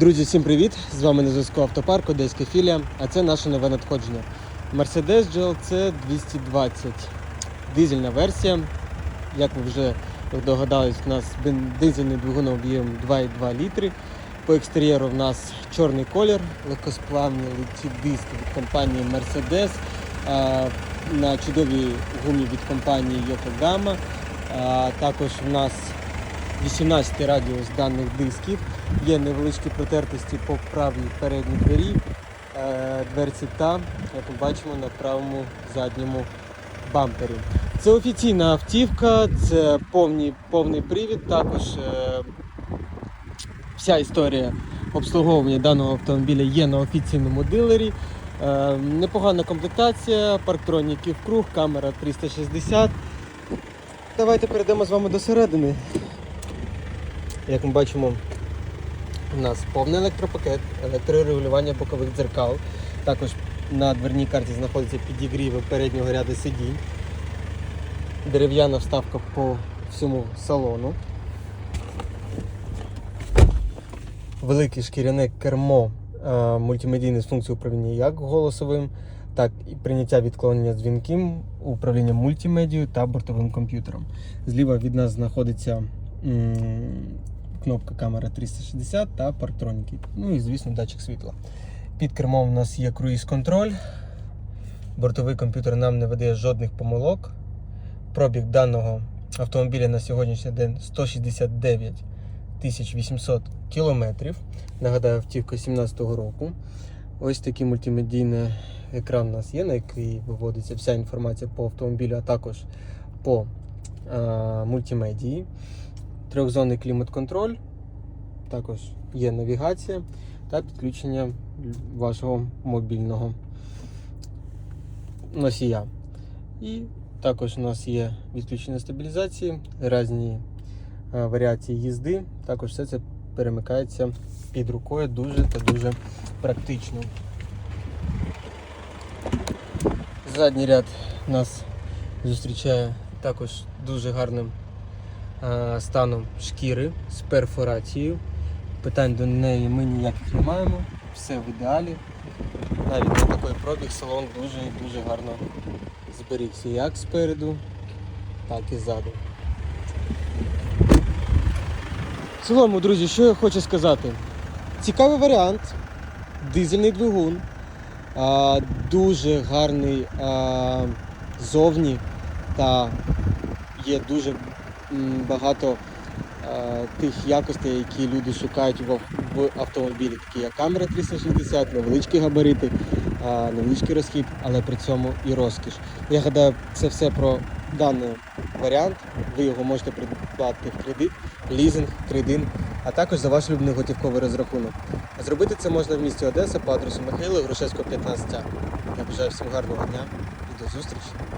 Друзі, всім привіт! З вами на зв'язку Автопарк, Одеська філія, а це наше нове надходження. Mercedes GLC 220. Дизельна версія. Як ви вже догадались, у нас дизельний двигун об'ємом 2,2 літри. По екстер'єру в нас чорний колір, легкосплавні литі диски від компанії Mercedes. На чудовій гумі від компанії Yokohama. Також в нас 18 радіус даних дисків. Є невеличкі протертості по правій передній двері, е, дверці та, як ми бачимо, на правому задньому бампері. Це офіційна автівка, це повний, повний привід. Також е, вся історія обслуговування даного автомобіля є на офіційному дилері. Е, непогана комплектація, парктроніки в круг, камера 360. Давайте перейдемо з вами до середини. Як ми бачимо, у нас повний електропакет, електрорегулювання бокових дзеркал. Також на дверній карті знаходяться підігріви переднього ряду сидінь. Дерев'яна вставка по всьому салону. Велике шкіряне кермо е, мультимедійне з функцією управління як голосовим, так і прийняття відклонення дзвінків, управління мультимедією та бортовим комп'ютером. Зліва від нас знаходиться кнопка камера 360 та парктроніки. Ну і, звісно, датчик світла. Під кермом у нас є круїз-контроль. Бортовий комп'ютер нам не видає жодних помилок. Пробіг даного автомобіля на сьогоднішній день 169 800 кілометрів. Нагадаю, автівка 17-го року. Ось такий мультимедійний екран у нас є, на який виводиться вся інформація по автомобілю, а також по е, мультимедії. Трьохзонний клімат-контроль. Також є навігація та підключення вашого мобільного носія. І також у нас є відключення стабілізації, різні е, варіації їзди. Також все це перемикається під рукою дуже та дуже практично. Задній ряд нас зустрічає також дуже гарним станом шкіри з перфорацією. Питань до неї ми ніяких не маємо. Все в ідеалі. Навіть на такий пробіг салон дуже дуже гарно зберігся як спереду, так і ззаду. В цілому, друзі, що я хочу сказати? Цікавий варіант. Дизельний двигун. А, дуже гарний а, зовні та є дуже багато а, тих якостей, які люди шукають в, автомобілі, такі як камера 360, невеличкі габарити, а, невеличкий розхід, але при цьому і розкіш. Я гадаю, це все про даний варіант. Ви його можете придбати в кредит, лізинг, трейдин, а також за ваш любний готівковий розрахунок. Зробити це можна в місті Одеса по адресу Михайла Грушевського, 15. Я бажаю всім гарного дня і до зустрічі.